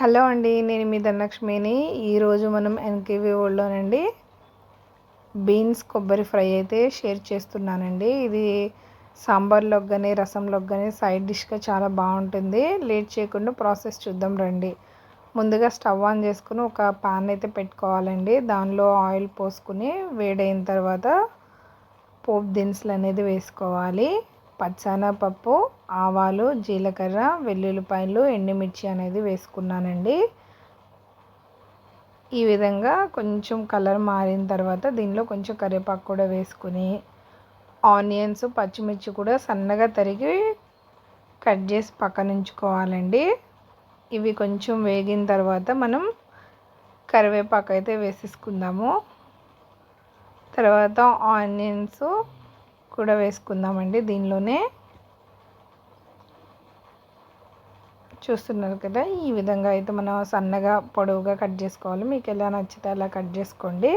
Hello అండి నేను మీ ధనలక్ష్మిని. ఈరోజు మనం ఎన్కేవీ వరల్డ్లోనండి బీన్స్ కొబ్బరి ఫ్రై అయితే షేర్ చేస్తున్నానండి. ఇది సాంబార్లోకి కానీ రసంలోకి కానీ సైడ్ డిష్గా చాలా బాగుంటుంది. లేట్ చేయకుండా ప్రాసెస్ చూద్దాం రండి. ముందుగా స్టవ్ ఆన్ చేసుకుని ఒక పాన్ అయితే పెట్టుకోవాలండి. దానిలో ఆయిల్ పోసుకుని వేడైన తర్వాత పోపు దినుసులు అనేది వేసుకోవాలి. పచ్చెనపప్పు ఆవాలు జీలకర్ర వెల్లుల్లిపాయలు ఎండుమిర్చి అనేది వేసుకున్నానండి. ఈ విధంగా కొంచెం కలర్ మారిన తర్వాత దీనిలో కొంచెం కరివేపాకు కూడా వేసుకుని ఆనియన్స్ పచ్చిమిర్చి కూడా సన్నగా తరిగి కట్ చేసి పక్కన ఉంచుకోవాలండి. ఇవి కొంచెం వేగిన తర్వాత మనం కరివేపాకు అయితే వేసేసుకుందాము. తర్వాత ఆనియన్స్ కూడా వేసుకుందామండి దీనిలోనే. చూస్తున్నారు కదా ఈ విధంగా అయితే మనం సన్నగా పొడవుగా కట్ చేసుకోవాలి. మీకు ఎలా నచ్చితే అలా కట్ చేసుకోండి.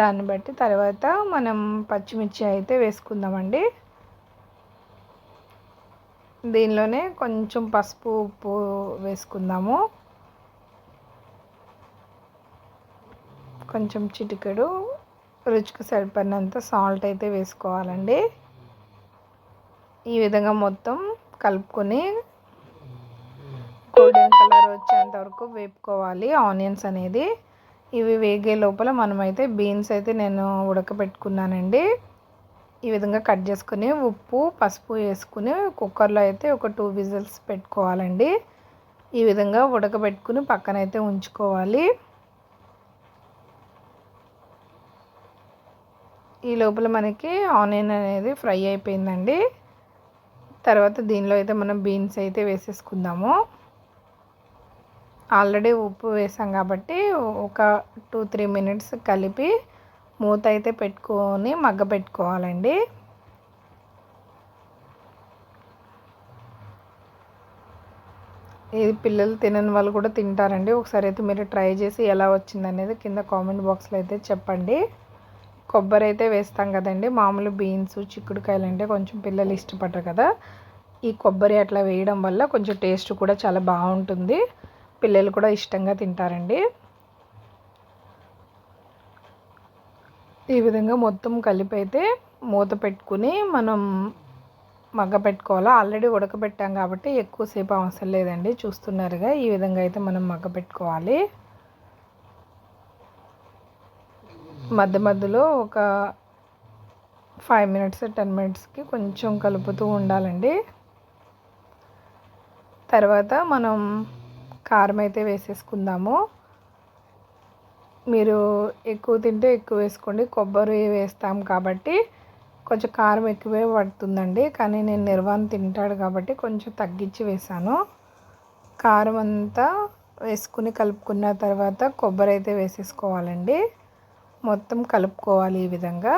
దాన్ని బట్టి తర్వాత మనం పచ్చిమిర్చి అయితే వేసుకుందామండి. దీనిలోనే కొంచెం పసుపు ఉప్పు వేసుకుందాము. కొంచెం చిటికెడు రుచికి సరిపడినంత సాల్ట్ అయితే వేసుకోవాలండి. ఈ విధంగా మొత్తం కలుపుకొని గోల్డెన్ కలర్ వచ్చేంత వరకు వేపుకోవాలి. ఆనియన్స్ అనేది ఇవి వేగే లోపల మనమైతే బీన్స్ అయితే నేను ఉడకబెట్టుకున్నానండి. ఈ విధంగా కట్ చేసుకుని ఉప్పు పసుపు వేసుకుని కుక్కర్లో అయితే ఒక టూ విజిల్స్ పెట్టుకోవాలండి. ఈ విధంగా ఉడకబెట్టుకుని పక్కనైతే ఉంచుకోవాలి. ఈ లోపల మనకి ఆనియన్ అనేది ఫ్రై అయిపోయిందండి. తర్వాత దీనిలో అయితే మనం బీన్స్ అయితే వేసేసుకుందాము. ఆల్రెడీ ఉప్పు వేసాం కాబట్టి ఒక టూ త్రీ మినిట్స్ కలిపి మూత అయితే పెట్టుకొని మగ్గ పెట్టుకోవాలండి. ఇది పిల్లలు తినని వాళ్ళు కూడా తింటారండి. ఒకసారి అయితే మీరు ట్రై చేసి ఎలా వచ్చిందనేది కింద కామెంట్ బాక్స్లో అయితే చెప్పండి. కొబ్బరి అయితే వేస్తాం కదండి. మామూలు బీన్స్ చిక్కుడుకాయలు అంటే కొంచెం పిల్లలు ఇష్టపడరు కదా. ఈ కొబ్బరి అట్లా వేయడం వల్ల కొంచెం టేస్ట్ కూడా చాలా బాగుంటుంది. పిల్లలు కూడా ఇష్టంగా తింటారండి. ఈ విధంగా మొత్తం కలిపి అయితే మూత పెట్టుకుని మనం మగ్గ పెట్టుకోవాలి? ఆల్రెడీ ఉడకబెట్టాం కాబట్టి ఎక్కువసేపు అవసరం లేదండి. చూస్తున్నారుగా ఈ విధంగా అయితే మనం మగ్గ పెట్టుకోవాలి. మధ్య మధ్యలో ఒక ఫైవ్ మినిట్స్ టెన్ మినిట్స్కి కొంచెం కలుపుతూ ఉండాలండి. తర్వాత మనం కారం అయితే వేసేసుకుందాము. మీరు ఎక్కువ తింటే ఎక్కువ వేసుకోండి. కొబ్బరి వేస్తాం కాబట్టి కొంచెం కారం ఎక్కువే పడుతుందండి. కానీ నేను నిర్వాణ తింటాడు కాబట్టి కొంచెం తగ్గించి వేసాను. కారం అంతా వేసుకుని కలుపుకున్న తర్వాత కొబ్బరి అయితే వేసేసుకోవాలండి. మొత్తం కలుపుకోవాలి ఈ విధంగా.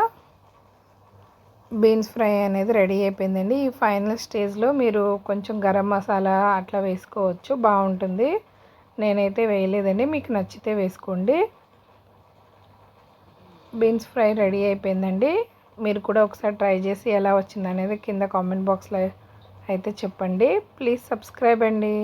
బీన్స్ ఫ్రై అనేది రెడీ అయిపోయిందండి. ఈ ఫైనల్ స్టేజ్లో మీరు కొంచెం గరం మసాలా అట్లా వేసుకోవచ్చు. బాగుంటుంది. నేనైతే వేయలేదండి. మీకు నచ్చితే వేసుకోండి. బీన్స్ ఫ్రై రెడీ అయిపోయిందండి. మీరు కూడా ఒకసారి ట్రై చేసి ఎలా వచ్చిందనేది కింద కామెంట్ బాక్స్లో అయితే చెప్పండి. ప్లీజ్ సబ్స్క్రైబ్ అండి.